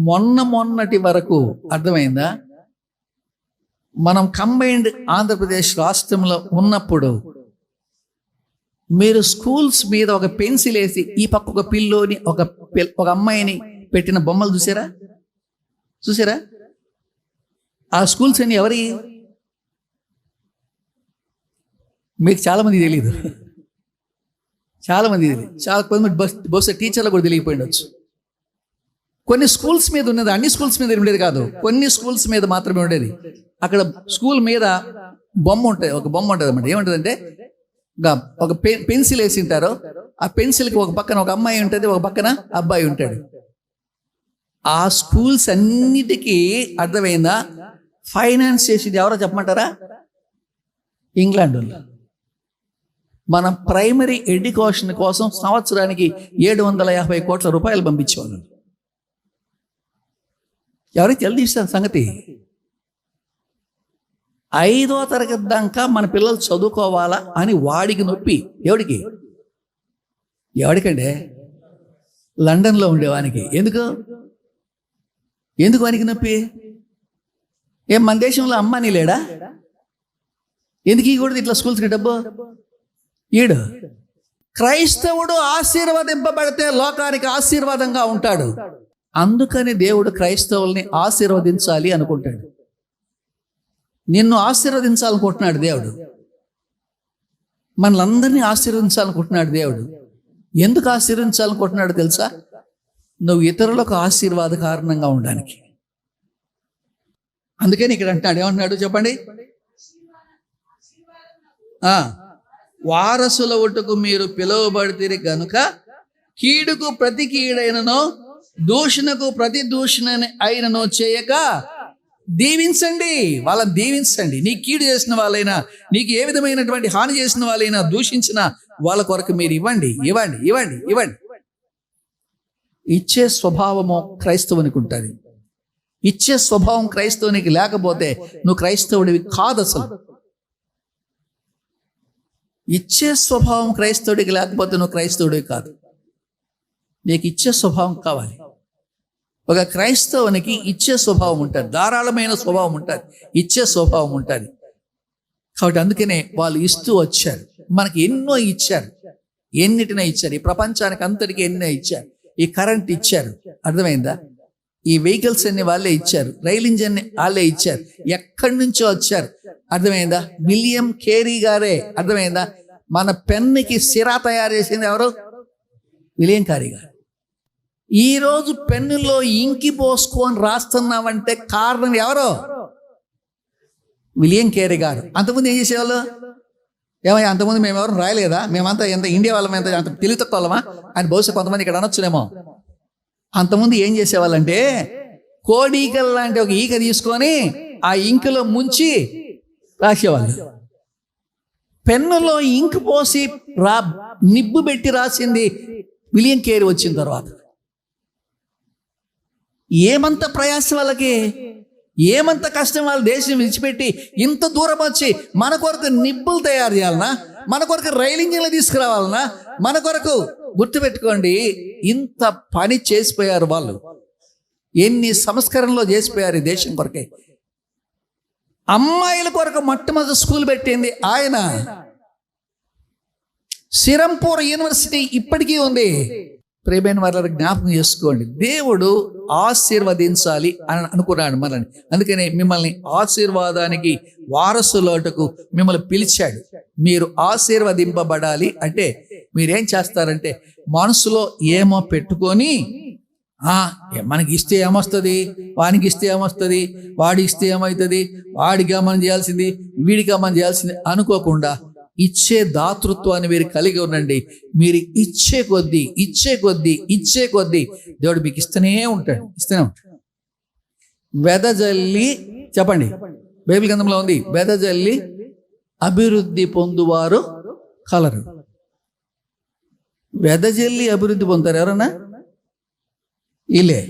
మొన్న మొన్నటి వరకు అర్థమైందా? మనం కంబైన్డ్ ఆంధ్రప్రదేశ్ రాష్ట్రంలో ఉన్నప్పుడు మీరు స్కూల్స్ మీద ఒక పెన్సిల్ వేసి ఈ పక్క ఒక పిల్లోని ఒక పిల్- ఒక అమ్మాయిని పెట్టిన బొమ్మలు చూసారా? చూసారా? ఆ స్కూల్స్ అన్ని ఎవరి? మీకు చాలామంది తెలియదు. చాలామంది తెలియదు. చాలా కొంతమంది బస్ బహుశా టీచర్లు కూడా తెలియకపోయిండొచ్చు కొన్ని స్కూల్స్ మీద ఉన్నది అన్ని స్కూల్స్ మీద ఉండేది కాదు. కొన్ని స్కూల్స్ మీద మాత్రమే ఉండేది. అక్కడ స్కూల్ మీద బొమ్మ ఉంటుంది ఒక బొమ్మ ఉంటుంది అన్నమాట. ఏముంటుందంటే ఒక- ఒక పె- పెన్సిల్ వేసి ఉంటారు. ఆ పెన్సిల్కి ఒక పక్కన ఒక అమ్మాయి ఉంటుంది ఒక పక్కన అబ్బాయి ఉంటాడు. ఆ స్కూల్స్ అన్నిటికీ అర్థమైందా? ఫైనాన్స్ చేసింది ఎవరో చెప్పమంటారా? ఇంగ్లాండ్ వాళ్ళు. మన ప్రైమరీ ఎడ్యుకేషన్ కోసం సంవత్సరానికి ఏడు వందల యాభై కోట్ల రూపాయలు పంపించేవాళ్ళు. ఎవరికి తెలియదు సంగతి? ఐదో తరగతి దాకా మన పిల్లలు చదువుకోవాలా అని వాడికి నొప్పి. ఎవడికి? ఎవడికంటే లండన్లో ఉండేవానికి. ఎందుకు? ఎందుకు వానికి నొప్పి? ఏం మన దేశంలో అమ్మాని లేడా? ఎందుకు ఇవ్వకూడదు ఇట్లా స్కూల్స్కి డబ్బు? ఈడు. క్రైస్తవుడు ఆశీర్వదింపబడితే లోకానికి ఆశీర్వాదంగా ఉంటాడు. అందుకని దేవుడు క్రైస్తవుల్ని ఆశీర్వదించాలి అనుకుంటాడు. నిన్ను ఆశీర్వదించాలనుకుంటున్నాడు దేవుడు. మనలందరినీ ఆశీర్వదించాలనుకుంటున్నాడు దేవుడు. ఎందుకు ఆశీర్వించాలనుకుంటున్నాడు తెలుసా? నువ్వు ఇతరులకు ఆశీర్వాద కారణంగా ఉండడానికి. అందుకని ఇక్కడ అంటున్నాడు. ఏమంటున్నాడు చెప్పండి? ఆ, వారసుల ఒట్టుకు మీరు పిలువబడితే గనుక కీడుకు ప్రతి కీడైనను దూషణకు ప్రతి దూషణ అయినను చేయక దీవించండి. వాళ్ళని దీవించండి. నీ కీడు చేసిన వాళ్ళైనా నీకు ఏ విధమైనటువంటి హాని చేసిన వాళ్ళైనా దూషించిన వాళ్ళ కొరకు మీరు ఇవ్వండి ఇవ్వండి ఇవ్వండి ఇవ్వండి. ఇచ్చే స్వభావము క్రైస్తవునికి ఉంటుంది. ఇచ్చే స్వభావం క్రైస్తవునికి లేకపోతే నువ్వు క్రైస్తవుడివి కాదు అసలు. ఇచ్చే స్వభావం క్రైస్తవుడికి లేకపోతే నువ్వు క్రైస్తవుడివి కాదు. నీకు ఇచ్చే స్వభావం కావాలి. ఒక క్రైస్తవునికి ఇచ్చే స్వభావం ఉంటుంది ధారాళమైన స్వభావం ఉంటుంది ఇచ్చే స్వభావం ఉంటుంది. కాబట్టి అందుకనే వాళ్ళు ఇస్తూ వచ్చారు. మనకి ఎన్నో ఇచ్చారు. ఎన్నిటినో ఇచ్చారు. ఈ ప్రపంచానికి అంతటికి ఎన్నో ఇచ్చారు. ఈ కరెంట్ ఇచ్చారు. అర్థమైందా? ఈ వెహికల్స్ అన్ని వాళ్ళే ఇచ్చారు. రైల్ ఇంజన్ వాళ్ళే ఇచ్చారు. ఎక్కడి నుంచో వచ్చారు. అర్థమైందా? విలియం కేరీ గారే. అర్థమైందా? మన పెన్నుకి సిరా తయారు చేసింది ఎవరు? విలియం కారీ గారు. ఈరోజు పెన్నులో ఇంకి పోసుకొని రాస్తున్నామంటే కారణం ఎవరో? విలియం కేరీ గారు. అంతకుముందు ఏం చేసేవాళ్ళు? ఏమయ్యా అంతకుముందు మేము ఎవరు రాయలేదా? మేమంతా ఎంత ఇండియా వాళ్ళం ఎంత అంత తెలివి తక్కువ వాళ్ళమా? అని బహుశా కొంతమంది ఇక్కడ అనొచ్చునేమో. అంతకుముందు ఏం చేసేవాళ్ళంటే కోడీకల్ లాంటి ఒక ఈక తీసుకొని ఆ ఇంకులో ముంచి రాసేవాళ్ళు. పెన్నులో ఇంక్ పోసి రా నిబ్బు పెట్టి రాసింది విలియం కేరీ వచ్చిన తర్వాత. ఏమంత ప్రయాసం వాళ్ళకి? ఏమంత కష్టం వాళ్ళ దేశం విడిచిపెట్టి ఇంత దూరం వచ్చి మన కొరకు నిబ్బులు తయారు చేయాలనా? మన కొరకు రైలు ఇంజిన్లు తీసుకురావాలనా? మన కొరకు గుర్తుపెట్టుకోండి ఇంత పని చేసిపోయారు వాళ్ళు. ఎన్ని సంస్కరణలో చేసిపోయారు ఈ దేశం కొరకే. అమ్మాయిల కొరకు మొట్టమొదటి స్కూల్ పెట్టింది ఆయన. సిరంపూర్ యూనివర్సిటీ ఇప్పటికీ ఉంది. ప్రేమైన వారి జ్ఞాపకం చేసుకోండి. దేవుడు ఆశీర్వదించాలి అని అనుకున్నాడు మనల్ని. అందుకని మిమ్మల్ని ఆశీర్వాదానికి వారసులోటకు మిమ్మల్ని పిలిచాడు. మీరు ఆశీర్వదింపబడాలి అంటే మీరేం చేస్తారంటే మనసులో ఏమో పెట్టుకొని మనకి ఇస్తే ఏమొస్తుంది? వానికి ఇస్తే ఏమొస్తుంది? వాడి ఇస్తే ఏమవుతుంది? వాడిగా మనం చేయాల్సింది వీడిగా మనం చేయాల్సింది అనుకోకుండా ఇచ్చే దాతృత్వాన్ని మీరు కలిగి ఉండండి. మీరు ఇచ్చే కొద్దీ ఇచ్చే కొద్దీ ఇచ్చే కొద్దీ దేవుడు మీకు ఇస్తూనే ఉంటాడు ఇస్తూనే ఉంటాడు. వెదజల్లి చెప్పండి. బైబిల్ గ్రంథంలో ఉంది వెదజల్లి అభివృద్ధి పొందువారు కలరు. వెదజల్లి అభివృద్ధి పొందుతారు ఎవరన్నా? ఇలే.